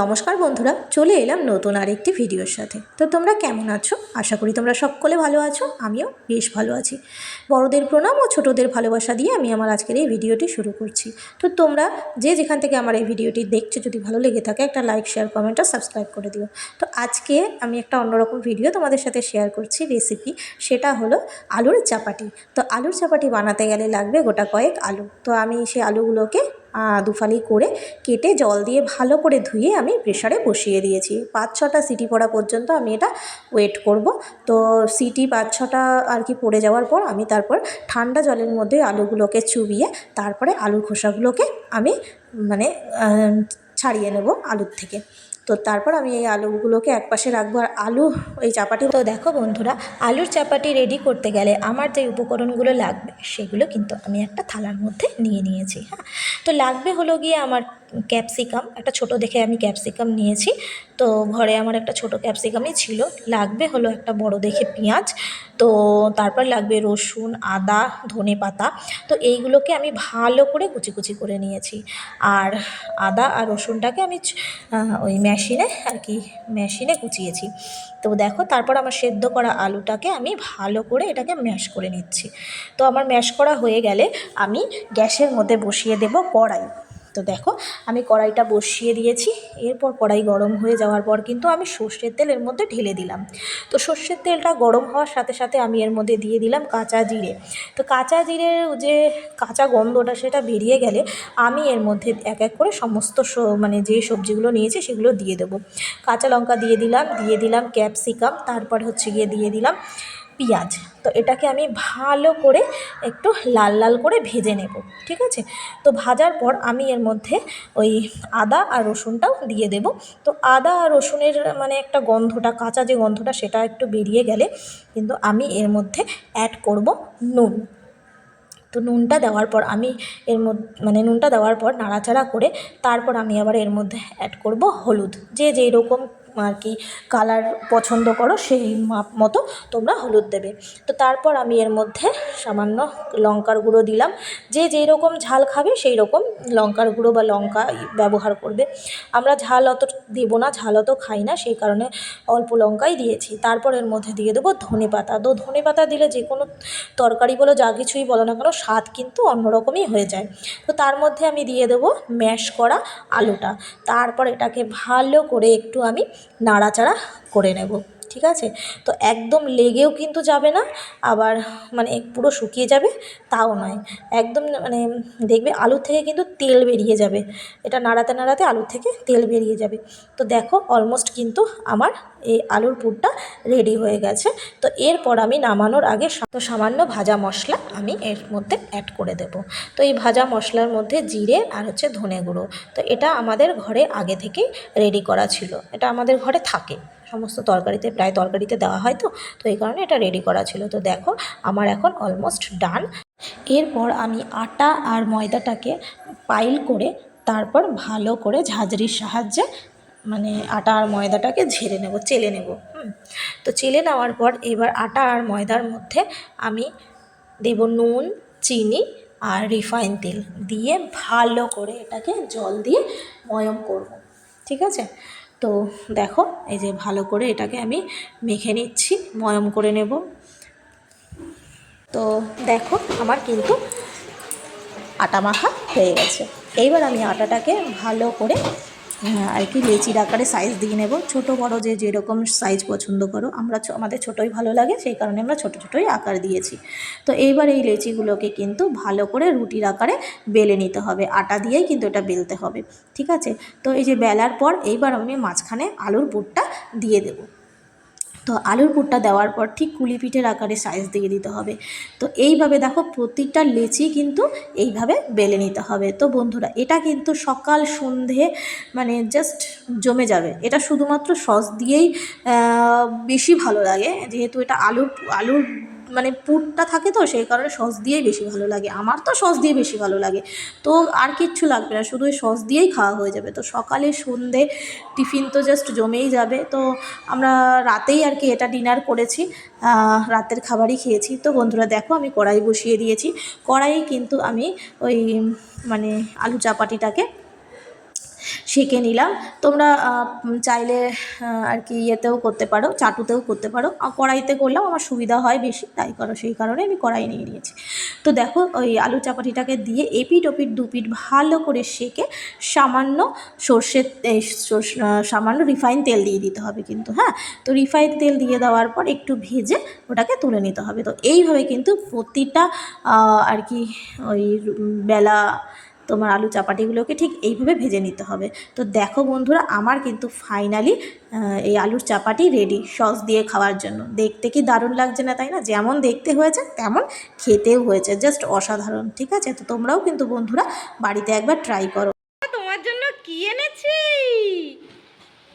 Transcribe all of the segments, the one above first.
নমস্কার বন্ধুরা, চলে এলাম নতুন আরেকটি ভিডিওর সাথে। তো তোমরা কেমন আছো? আশা করি তোমরা সকলে ভালো আছো, আমিও বেশ ভালো আছি। বড়দের প্রণাম ও ছোটদের ভালোবাসা দিয়ে আমি আমার আজকের এই ভিডিওটি শুরু করছি। তো তোমরা যে যেখান থেকে আমার এই ভিডিওটি দেখছ, যদি ভালো লেগে থাকে, একটা লাইক শেয়ার কমেন্ট আর সাবস্ক্রাইব করে দিও। তো আজকে আমি একটা অন্যরকম ভিডিও তোমাদের সাথে শেয়ার করছি রেসিপি সেটা হলো আলুর চাপাটি। তো আলুর চাপাটি বানাতে গেলে লাগবে গোটা কয়েক আলু। তো আমি সেই আলুগুলোকে দুফালি করে কেটে জল দিয়ে ভালো করে ধুয়ে আমি প্রেশারে বসিয়ে দিয়েছি। পাঁচ ছটা সিটি পড়া পর্যন্ত আমি এটা ওয়েট করব। তো সিটি পাঁচ ছটা আর কি পড়ে যাওয়ার পর আমি তারপর ঠান্ডা জলের মধ্যে আলুগুলোকে চুবিয়ে তারপরে আলুর খোসাগুলোকে আমি মানে ছাড়িয়ে নেব আলুর থেকে। তো তারপর আমি এই আলুগুলোকে একপাশে রাখব আর আলু ওই চাপাটি তো দেখো বন্ধুরা, আলুর চাপাটি রেডি করতে গেলে আমার যে উপকরণগুলো লাগবে সেগুলো কিন্তু আমি একটা থালার মধ্যে নিয়ে নিয়েছি হ্যাঁ? তো লাগবে হলো গিয়ে আমার ক্যাপসিকাম, একটা ছোট দেখে আমি ক্যাপসিকাম নিয়েছি। তো ঘরে আমার একটা ছোট ক্যাপসিকামই ছিল। লাগবে হলো একটা বড় দেখে পেঁয়াজ, তো তারপর লাগবে রসুন, আদা, ধনে পাতা। তো এইগুলোকে আমি ভালো করে কুচি কুচি করে নিয়েছি। আর আদা আর রসুনটাকে আমি ওই মেশিনে আর কি, মেশিনে কুচিয়েছি। তো দেখো, তারপর আমার সেদ্ধ করা আলুটাকে আমি ভালো করে এটাকে ম্যাশ করে নিচ্ছি। তো আমার ম্যাশ করা হয়ে গেলে আমি গ্যাসের মধ্যে বসিয়ে দেব কড়াই। তো দেখো, আমি কড়াইটা বসিয়ে দিয়েছি। এরপর কড়াই গরম হয়ে যাওয়ার পর কিন্তু আমি সর্ষের তেল এর মধ্যে ঢেলে দিলাম। তো সর্ষের তেলটা গরম হওয়ার সাথে সাথে আমি এর মধ্যে দিয়ে দিলাম কাঁচা জিরে। তো কাঁচা জিরের যে কাঁচা গন্ধটা সেটা বেরিয়ে গেলে আমি এর মধ্যে এক এক করে সমস্ত মানে যে সবজিগুলো নিয়েছি সেগুলো দিয়ে দেবো। কাঁচা লঙ্কা দিয়ে দিলাম দিয়ে দিলাম ক্যাপসিকাম, তারপর হচ্ছে গিয়ে দিয়ে দিলাম পেঁয়াজ। তো এটাকে আমি ভালো করে একটু লাল লাল করে ভেজে নেব, ঠিক আছে? তো ভাজার পর আমি এর মধ্যে ওই আদা আর রসুনটাও দিয়ে দেব। তো আদা আর রসুনের মানে একটা গন্ধটা, কাঁচা যে গন্ধটা, সেটা একটু বেরিয়ে গেলে কিন্তু আমি এর মধ্যে অ্যাড করব নুন। তো নুনটা দেওয়ার পর আমি এর মধ্যে মানে নুনটা দেওয়ার পর নাড়াচাড়া করে তারপর আমি আবার এর মধ্যে অ্যাড করব হলুদ। যে যেই রকম আর কি কালার পছন্দ করো সেই মাপ মতো তোমরা হলুদ দেবে। তো তারপর আমি এর মধ্যে সামান্য লঙ্কার গুঁড়ো দিলাম। যে যেই রকম ঝাল খাবে সেই রকম লঙ্কার গুঁড়ো বা লঙ্কা ব্যবহার করবে। আমরা ঝাল অত দেবো না, ঝাল অত খাই না, সেই কারণে অল্প লঙ্কাই দিয়েছি। তারপর এর মধ্যে দিয়ে দেবো ধনে পাতা। তো ধনে পাতা দিলে যে কোনো তরকারি বলো, যা কিছুই বলো না কেন, স্বাদ কিন্তু অন্যরকমই হয়ে যায়। তো তার মধ্যে আমি দিয়ে দেবো ম্যাশ করা আলুটা। তারপর এটাকে ভালো করে একটু আমি নাড়াচাড়া করে নেব। ঠিক আছে? তো একদম লেগেও কিন্তু যাবে না, আবার মানে পুরো শুকিয়ে যাবে তাও নয়। একদম মানে দেখবে আলু থেকে কিন্তু তেল বেরিয়ে যাবে। এটা নাড়াতে নাড়াতে আলু থেকে তেল বেরিয়ে যাবে। তো দেখো অলমোস্ট কিন্তু আমার এই আলুর পুরটা রেডি হয়ে গেছে। তো এরপর আমি নামানোর আগে তো সামান্য ভাজা মশলা আমি এর মধ্যে অ্যাড করে দেব। তো এই ভাজা মশলার মধ্যে জিরে আর হচ্ছে ধনে গুঁড়ো। তো এটা আমাদের ঘরে আগে থেকেই রেডি করা ছিল। এটা আমাদের ঘরে থাকে। সমস্ত তরকারিতে, প্রায় তরকারিতে দেওয়া হয় তো তো এই কারণে এটা রেডি করা ছিল। তো দেখো, আমার এখন অলমোস্ট ডান এরপর আমি আটা আর ময়দাটাকে পাইল করে তারপর ভালো করে ঝাঁঝরির সাহায্যে মানে আটা আর ময়দাটাকে ঝেড়ে নেব, চেলে নেব, হুম। তো চেলে নেওয়ার পর এবার আটা আর ময়দার মধ্যে আমি দেব নুন, চিনি আর রিফাইন তেল দিয়ে ভালো করে এটাকে জল দিয়ে ময়ম করব, ঠিক আছে? তো দেখো, এই যে ভালো করে এটাকে আমি মেখে নিচ্ছি, ময়ম করে নেব। তো দেখো, আমার কিন্তু আটা মাখা হয়ে গেছে। এইবার আমি আটাটাকে ভালো করে আর কি লেচির আকারে সাইজ দিয়ে নেব। ছোট, বড় যে যেরকম সাইজ পছন্দ করো। আমরা আমাদের ছোটোই ভালো লাগে, সেই কারণে আমরা ছোটো, ছোটোই আকার দিয়েছি। তো এইবার এই লেচিগুলোকে কিন্তু ভালো করে রুটির আকারে বেলে নিতে হবে। আটা দিয়েই কিন্তু এটা বেলতে হবে। ঠিক আছে? তো এই যে বেলার পর এইবার আমি মাঝখানে আলুর বুটটা দিয়ে দেবো। তো আলুর পুরটা দেওয়ার পর ঠিক কুলিপিঠের আকারে সাইজ দিয়ে দিতে হবে। তো এইভাবে দেখো প্রতিটা লেচি কিন্তু এইভাবে বেলে নিতে হবে। তো বন্ধুরা, এটা কিন্তু সকাল সন্ধে মানে জাস্ট জমে যাবে। এটা শুধুমাত্র সস দিয়েই বেশি ভালো লাগে। যেহেতু এটা আলুর আলুর মানে পুরটা থাকে তো, সেই কারণে সস দিয়েই বেশি ভালো লাগে। আমার তো সস দিয়ে বেশি ভালো লাগে। তো আর কিচ্ছু লাগবে না, শুধু সস দিয়েই খাওয়া হয়ে যাবে। তো সকালে, সন্ধে, টিফিন তো জাস্ট জমেই যাবে। তো আমরা রাতেই আর কি এটা ডিনার করেছি। রাতের খাবারই খেয়েছি। তো বন্ধুরা, দেখো আমি কড়াই বসিয়ে দিয়েছি। কড়াই কিন্তু আমি ওই মানে আলু চাপাটিটাকে সেঁকে নিলাম। তোমরা চাইলে আর কি ইয়েতেও করতে পারো, চাটুতেও করতে পারো। কড়াইতে করলেও আমার সুবিধা হয় বেশি, তাই করো, সেই কারণে আমি কড়াই নিয়ে নিয়েছি। তো দেখো, ওই আলু চাপাটিটাকে দিয়ে এপিট ওপিট দুপিট ভালো করে সেঁকে সামান্য সর্ষের সামান্য রিফাইন তেল দিয়ে দিতে হবে কিন্তু হ্যাঁ? তো রিফাইন তেল দিয়ে দেওয়ার পর একটু ভেজে ওটাকে তুলে নিতে হবে। তো এইভাবে কিন্তু প্রতিটা আর কি ওই বেলা তোমার আলু চাপাটিগুলোকে ঠিক এইভাবে ভেজে নিতে হবে। তো দেখো বন্ধুরা আমার কিন্তু ফাইনালি এই আলুর চাপাটি রেডি সস দিয়ে খাওয়ার জন্য। দেখতে কি দারুণ লাগছে না তাই না? যেমন দেখতে হয়েছে তেমন খেতেও হয়েছে। জাস্ট অসাধারণ ঠিক আছে? তো তোমরাও কিন্তু বন্ধুরা বাড়িতে একবার ট্রাই করো। তোমার জন্য কি এনেছি?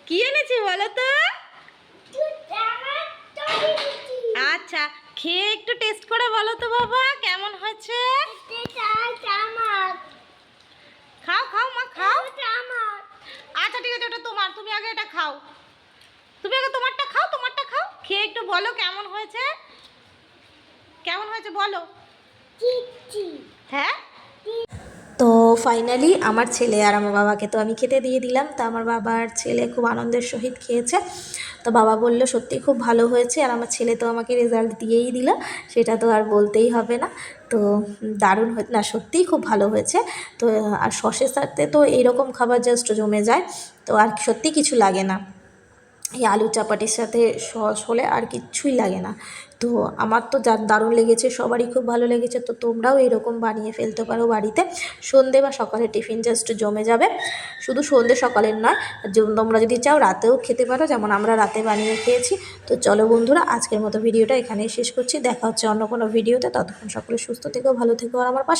কি এনেছি বলো তো? আচ্ছা খেয়ে একটু টেস্ট করে বলো তো বাবা কেমন হয়েছে? খাও খাও মা খাও। আচ্ছা ঠিক আছে ওটা তোমার। তুমি আগে এটা খাও। তুমি আগে তোমারটা খাও তোমারটা খাও। খেয়ে একটু বলো কেমন হয়েছে। কেমন হয়েছে বলো। হ্যাঁ? ফাইনালি আমার ছেলে আর আমার বাবাকে তো আমি খেতে দিয়ে দিলাম। তো আমার বাবার ছেলে খুব আনন্দের সহিত খেয়েছে। তো বাবা বলল, সত্যি খুব ভালো হয়েছে। আর আমার ছেলে তো আমাকে রেজাল্ট দিয়েই দিল। সেটা তো আর বলতেই হবে না। তো দারুণ হয়ে, না, সত্যিই খুব ভালো হয়েছে। তো, আর সসের সাথে তো এইরকম খাবার জাস্ট জমে যায়। তো আর সত্যি কিছু লাগে না। এই আলু চাপাটির সাথে সস হলে আর কিচ্ছুই লাগে না। তো আমার তো যা দারুণ লেগেছে, সবারই খুব ভালো লেগেছে। তো তোমরাও এরকম বানিয়ে ফেলতে পারো বাড়িতে। সন্ধে বা সকালে টিফিন জাস্ট জমে যাবে। শুধু সন্ধে সকালের নয় তোমরা যদি চাও রাতেও খেতে পারো, যেমন আমরা রাতে বানিয়ে খেয়েছি। তো চলো বন্ধুরা, আজকের মতো ভিডিওটা এখানেই শেষ করছি। দেখা হচ্ছে অন্য কোনো ভিডিওতে। ততক্ষণ সকলে সুস্থ থেকো, ভালো থেকো, আর আমার পাশে